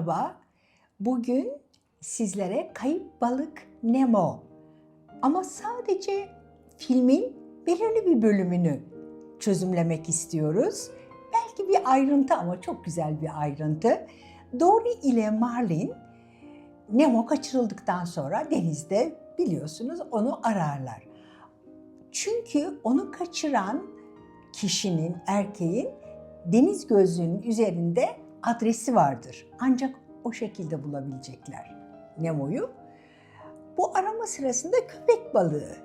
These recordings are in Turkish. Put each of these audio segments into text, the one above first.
Merhaba. Bugün sizlere Kayıp Balık Nemo ama sadece filmin belirli bir bölümünü çözümlemek istiyoruz. Belki bir ayrıntı ama çok güzel bir ayrıntı. Dory ile Marlin Nemo kaçırıldıktan sonra denizde biliyorsunuz onu ararlar. Çünkü onu kaçıran kişinin, erkeğin deniz gözlüğünün üzerinde adresi vardır. Ancak o şekilde bulabilecekler Nemo'yu. Bu arama sırasında köpek balığı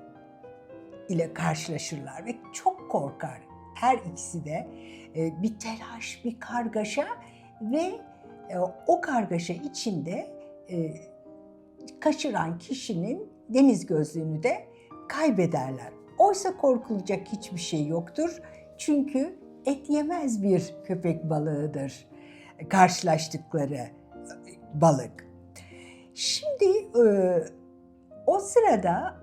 ile karşılaşırlar ve çok korkar. Her ikisi de e, bir telaş, bir kargaşa ve e, o kargaşa içinde e, kaçıran kişinin deniz gözlüğünü de kaybederler. Oysa korkulacak hiçbir şey yoktur. Çünkü et yemez bir köpek balığıdır karşılaştıkları e, balık. Şimdi e, o sırada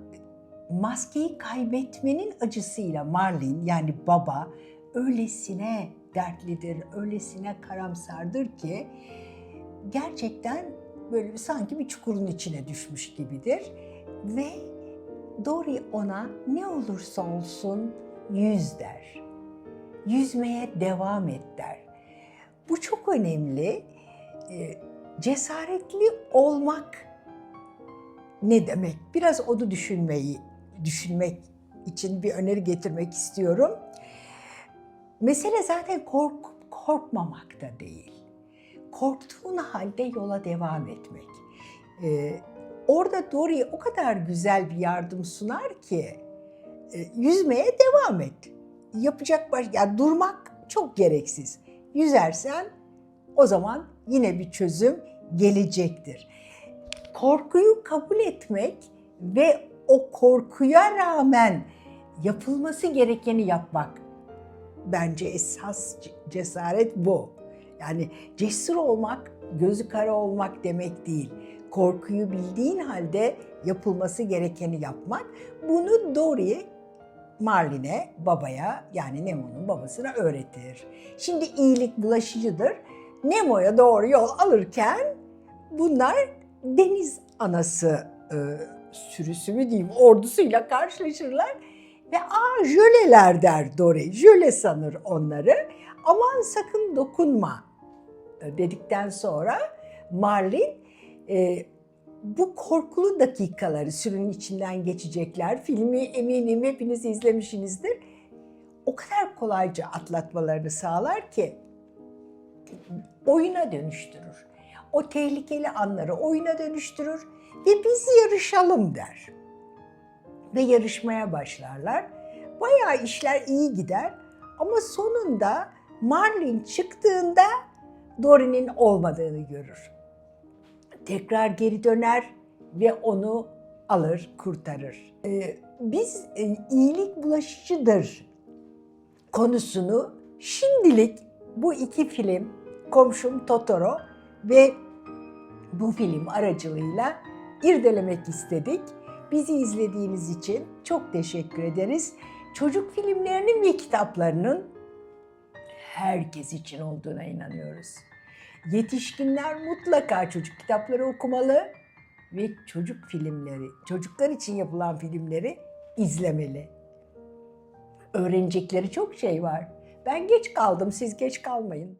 maskeyi kaybetmenin acısıyla Marlin yani baba öylesine dertlidir, öylesine karamsardır ki gerçekten böyle sanki bir çukurun içine düşmüş gibidir ve Dory ona ne olursa olsun yüz der. Yüzmeye devam et der. Bu çok önemli. Ee, Cesaretli olmak ne demek? Biraz onu düşünmeyi, düşünmek için bir öneri getirmek istiyorum. Mesele zaten kork, korkmamak da değil. Korktuğun halde yola devam etmek. Ee, orada Dory o kadar güzel bir yardım sunar ki e, yüzmeye devam et. Yapacak baş, yani durmak çok gereksiz. Yüzersen o zaman yine bir çözüm gelecektir. Korkuyu kabul etmek ve o korkuya rağmen yapılması gerekeni yapmak bence esas cesaret bu. Yani cesur olmak, gözü kara olmak demek değil. Korkuyu bildiğin halde yapılması gerekeni yapmak. Bunu Dory Marlin'e, babaya yani Nemo'nun babasına öğretir. Şimdi iyilik bulaşıcıdır. Nemo'ya doğru yol alırken bunlar deniz anası e, sürüsü mü diyeyim ordusuyla karşılaşırlar. Ve aa jöleler der Dory. Jöle sanır onları. Aman sakın dokunma dedikten sonra Marlin e, bu korkulu dakikaları sürünün içinden geçecekler. Filmi eminim hepiniz izlemişsinizdir. O kadar kolayca atlatmalarını sağlar ki oyuna dönüştürür. O tehlikeli anları oyuna dönüştürür ve biz yarışalım der. Ve yarışmaya başlarlar. Bayağı işler iyi gider ama sonunda Marlin çıktığında Dory'nin olmadığını görür tekrar geri döner ve onu alır, kurtarır. Ee, biz e, iyilik bulaşıcıdır konusunu şimdilik bu iki film, Komşum Totoro ve bu film aracılığıyla irdelemek istedik. Bizi izlediğiniz için çok teşekkür ederiz. Çocuk filmlerinin ve kitaplarının herkes için olduğuna inanıyoruz. Yetişkinler mutlaka çocuk kitapları okumalı ve çocuk filmleri, çocuklar için yapılan filmleri izlemeli. Öğrenecekleri çok şey var. Ben geç kaldım, siz geç kalmayın.